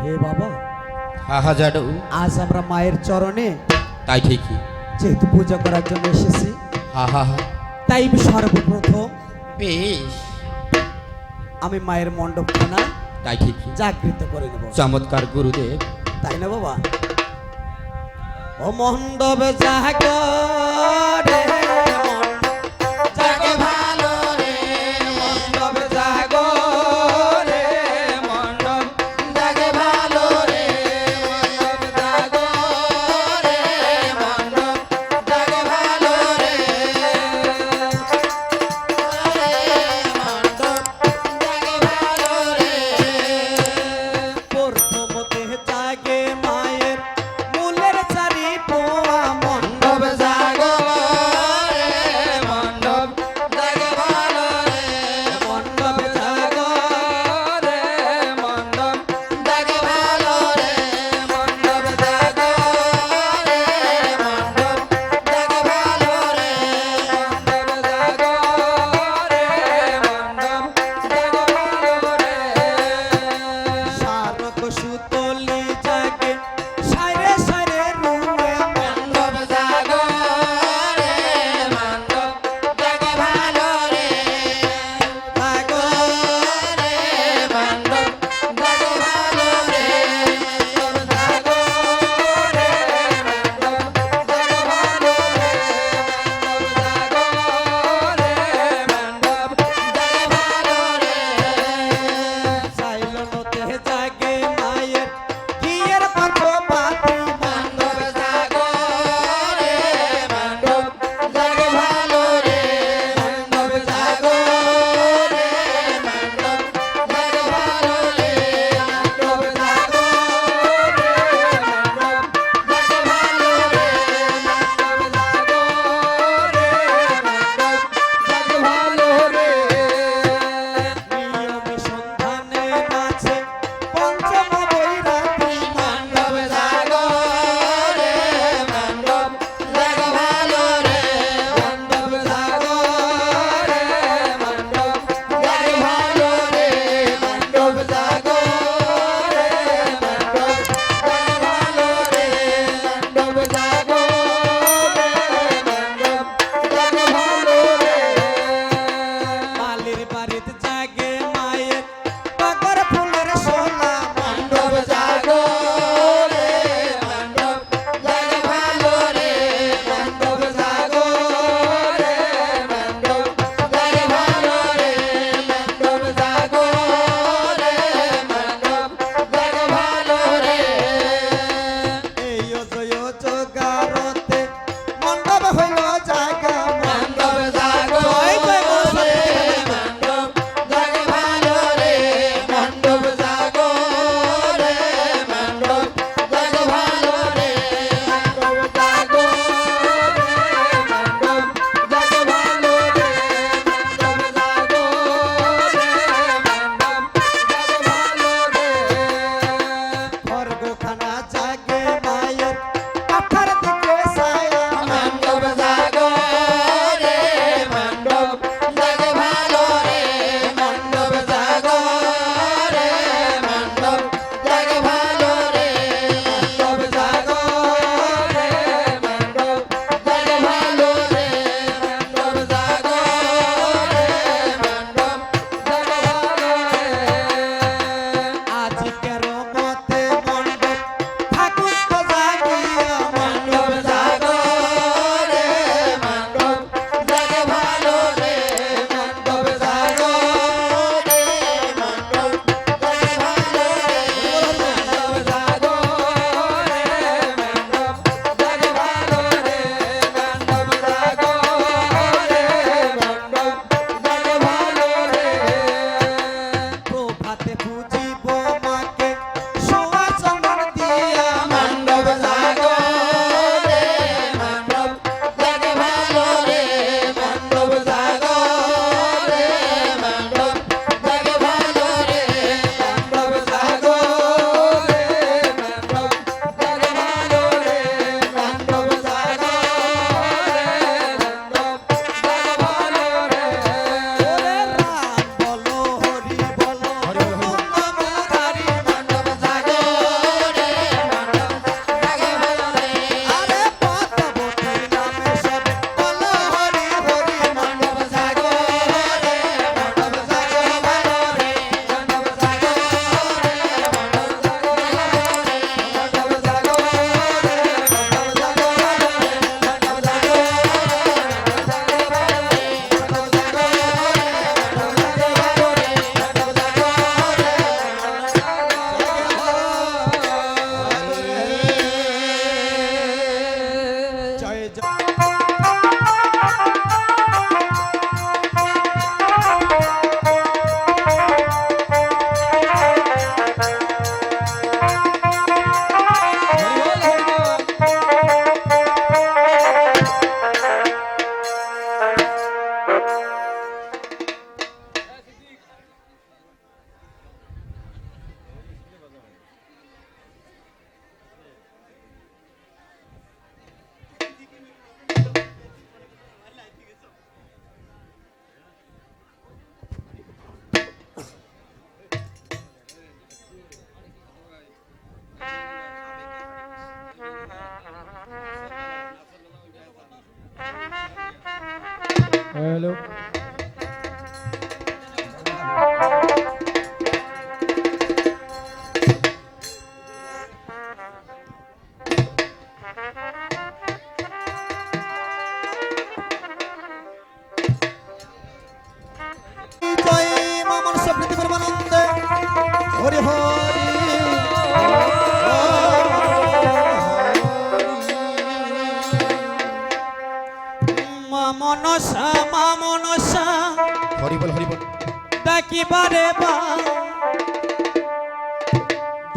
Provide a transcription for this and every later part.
হে বাবা হা হা জাডু আজ আমরা মায়ের চরণে তাই ঠিকই। যেহেতু পূজা করার জন্য এসেছি হা হা হা তাই সর্বপ্রথম বেশ। আমি মায়ের মণ্ডপখানা তাই ঠিকই। জাগৃত করে নেব। চমৎকার গুরুদেব। তাই না বাবা? ও মণ্ডপে জাগ রে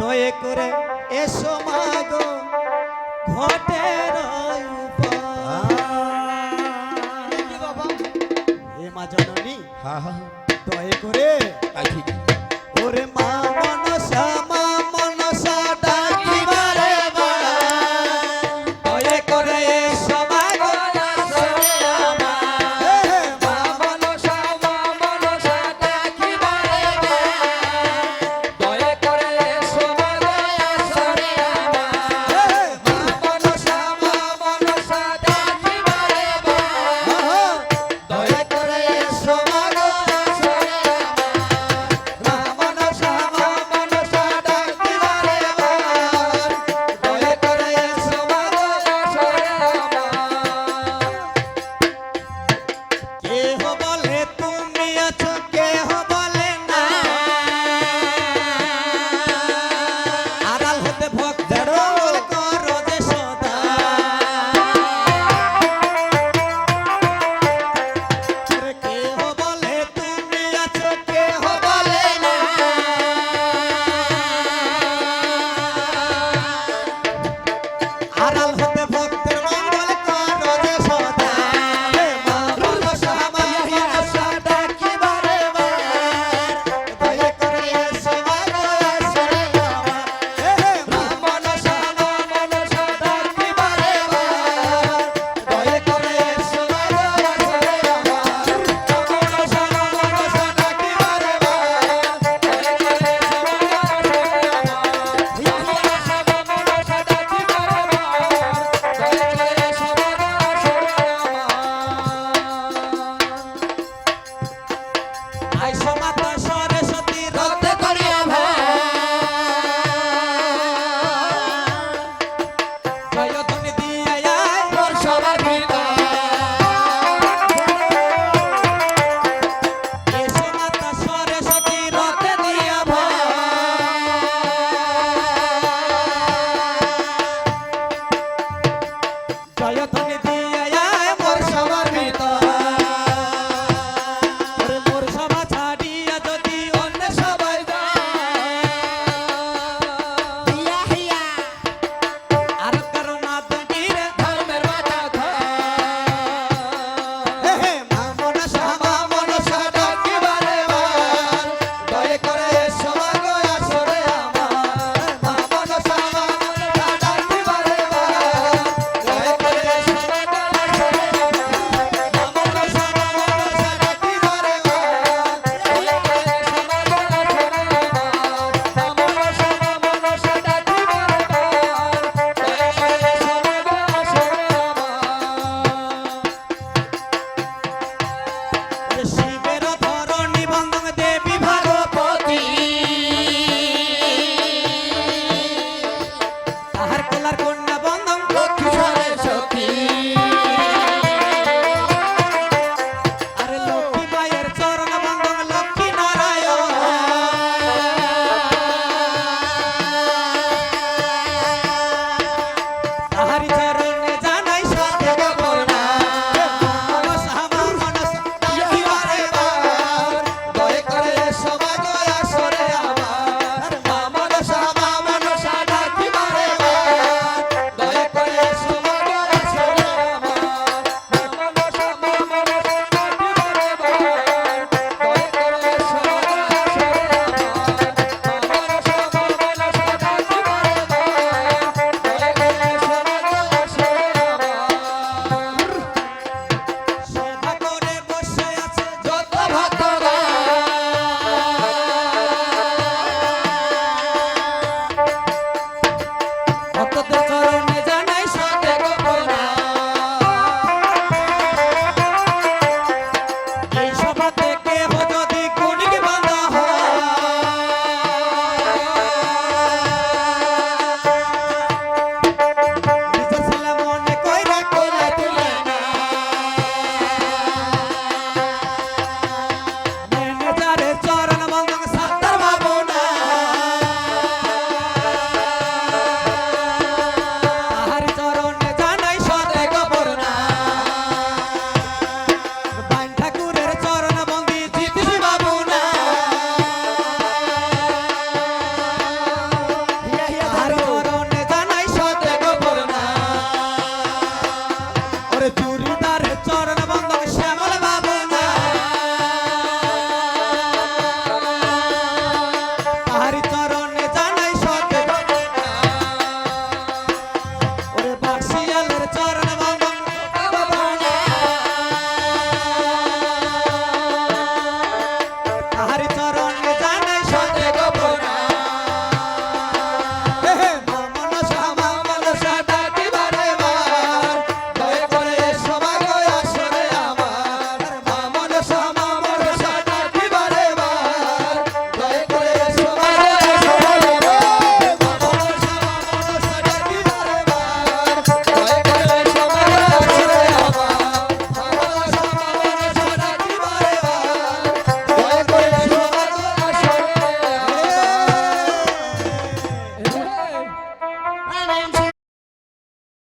দয়ে করে এসো মা গো ঘটে বাবা হ্যাঁ, হ্যাঁ। হে মা জননী হ্যাঁ, হা দয়ে করে ঠিক।